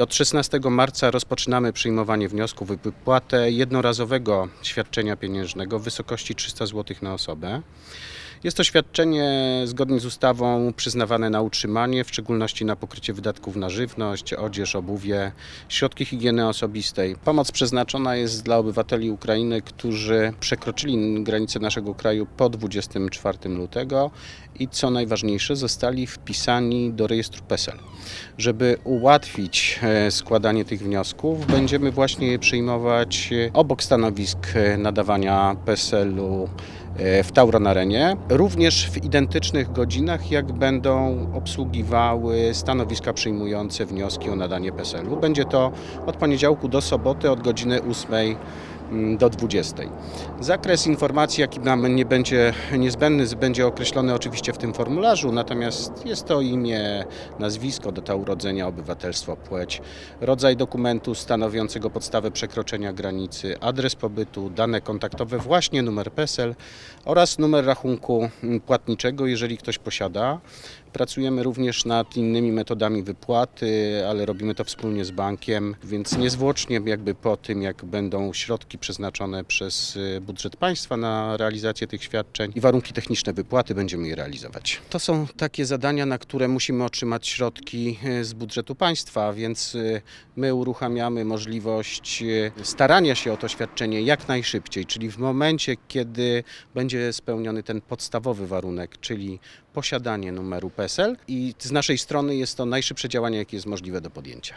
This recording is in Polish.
Od 16 marca rozpoczynamy przyjmowanie wniosków o wypłatę jednorazowego świadczenia pieniężnego w wysokości 300 zł na osobę. Jest to świadczenie zgodnie z ustawą przyznawane na utrzymanie, w szczególności na pokrycie wydatków na żywność, odzież, obuwie, środki higieny osobistej. Pomoc przeznaczona jest dla obywateli Ukrainy, którzy przekroczyli granice naszego kraju po 24 lutego i co najważniejsze, zostali wpisani do rejestru PESEL. Żeby ułatwić e, składanie tych wniosków, będziemy właśnie je przyjmować e, obok stanowisk e, nadawania PESEL-u w Tauronarenie, również w identycznych godzinach, jak będą obsługiwały stanowiska przyjmujące wnioski o nadanie PESEL-u. Będzie to od poniedziałku do soboty od godziny 8 mm, do 20. Zakres informacji, jaki nam nie będzie niezbędny, będzie określony oczywiście w tym formularzu, natomiast jest to imię, nazwisko, data urodzenia, obywatelstwo, płeć, rodzaj dokumentu stanowiącego podstawę przekroczenia granicy, adres pobytu, dane kontaktowe, właśnie numer PESEL oraz numer rachunku mm, płatniczego, jeżeli ktoś posiada. Pracujemy również nad innymi metodami wypłaty, ale robimy to wspólnie z bankiem, więc niezwłocznie jakby po tym, jak będą środki przeznaczone przez y, budżet państwa na realizację tych świadczeń i warunki techniczne wypłaty, będziemy je realizować. To są takie zadania, na które musimy otrzymać środki y, z budżetu państwa, więc y, my uruchamiamy możliwość starania się o to świadczenie jak najszybciej, czyli w momencie, kiedy będzie spełniony ten podstawowy warunek, czyli posiadanie numeru PESEL i z naszej strony jest to najszybsze działanie, jakie jest możliwe do podjęcia.